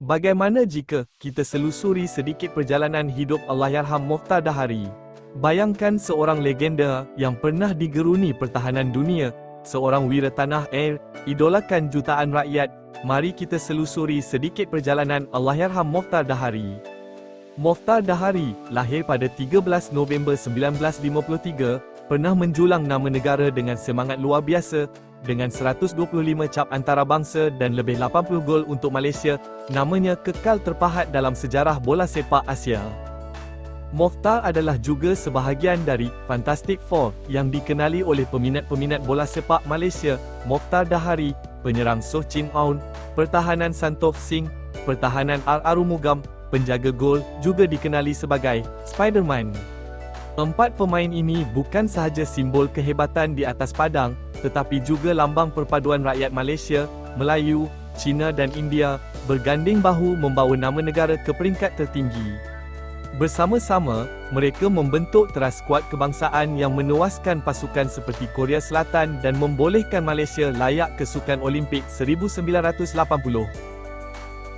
Bagaimana jika kita selusuri sedikit perjalanan hidup Allahyarham Mokhtar Dahari? Bayangkan seorang legenda yang pernah digeruni pertahanan dunia, seorang wira tanah air, idolakan jutaan rakyat. Mari kita selusuri sedikit perjalanan Allahyarham Mokhtar Dahari. Mokhtar Dahari lahir pada 13 November 1953, pernah menjulang nama negara dengan semangat luar biasa dengan 125 cap antarabangsa dan lebih 80 gol untuk Malaysia, namanya kekal terpahat dalam sejarah bola sepak Asia. Mokhtar adalah juga sebahagian dari Fantastic Four yang dikenali oleh peminat-peminat bola sepak Malaysia, Mokhtar Dahari, penyerang Soh Chin Aun, pertahanan Santof Singh, pertahanan Ar Arumugam, penjaga gol juga dikenali sebagai Spiderman. Empat pemain ini bukan sahaja simbol kehebatan di atas padang, tetapi juga lambang perpaduan rakyat Malaysia, Melayu, Cina dan India berganding bahu membawa nama negara ke peringkat tertinggi. Bersama-sama, mereka membentuk teras skuad kebangsaan yang menewaskan pasukan seperti Korea Selatan dan membolehkan Malaysia layak ke Sukan Olimpik 1980.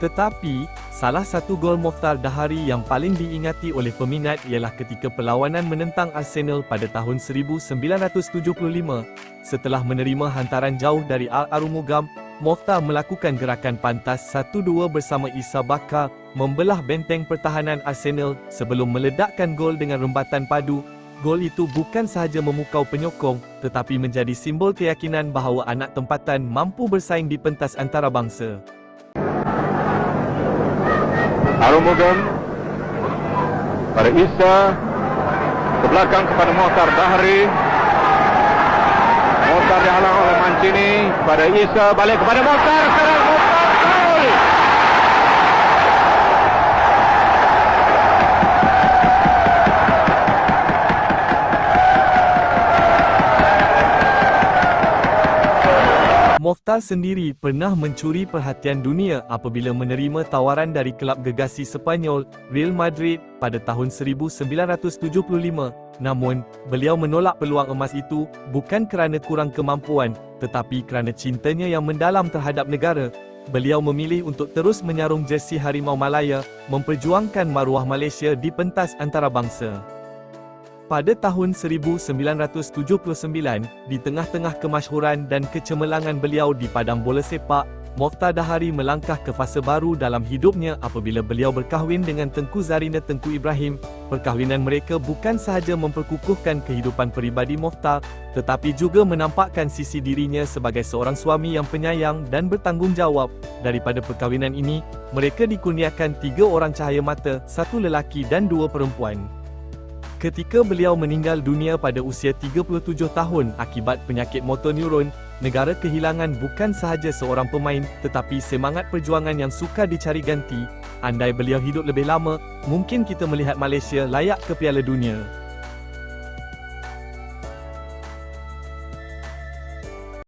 Tetapi, salah satu gol Mokhtar Dahari yang paling diingati oleh peminat ialah ketika perlawanan menentang Arsenal pada tahun 1975. Setelah menerima hantaran jauh dari Al Arumugam, Mokhtar melakukan gerakan pantas 1-2 bersama Isa Bakar, membelah benteng pertahanan Arsenal sebelum meledakkan gol dengan rembatan padu. Gol itu bukan sahaja memukau penyokong, tetapi menjadi simbol keyakinan bahawa anak tempatan mampu bersaing di pentas antarabangsa. Arumugam pada Isa ke belakang kepada Mohtar Dahri Mohtar dihalang oleh Mancini pada Isa balik kepada Mohtar sekarang Mokhtar sendiri pernah mencuri perhatian dunia apabila menerima tawaran dari kelab gegasi Sepanyol, Real Madrid, pada tahun 1975. Namun, beliau menolak peluang emas itu bukan kerana kurang kemampuan, tetapi kerana cintanya yang mendalam terhadap negara. Beliau memilih untuk terus menyarung jersey Harimau Malaya, memperjuangkan maruah Malaysia di pentas antarabangsa. Pada tahun 1979, di tengah-tengah kemasyhuran dan kecemerlangan beliau di padang bola sepak, Mokhtar Dahari melangkah ke fasa baru dalam hidupnya apabila beliau berkahwin dengan Tengku Zarina Tengku Ibrahim. Perkahwinan mereka bukan sahaja memperkukuhkan kehidupan peribadi Mokhtar, tetapi juga menampakkan sisi dirinya sebagai seorang suami yang penyayang dan bertanggungjawab. Daripada perkahwinan ini, mereka dikurniakan tiga orang cahaya mata, satu lelaki dan dua perempuan. Ketika beliau meninggal dunia pada usia 37 tahun akibat penyakit motor neuron, negara kehilangan bukan sahaja seorang pemain tetapi semangat perjuangan yang sukar dicari ganti. Andai beliau hidup lebih lama, mungkin kita melihat Malaysia layak ke Piala Dunia.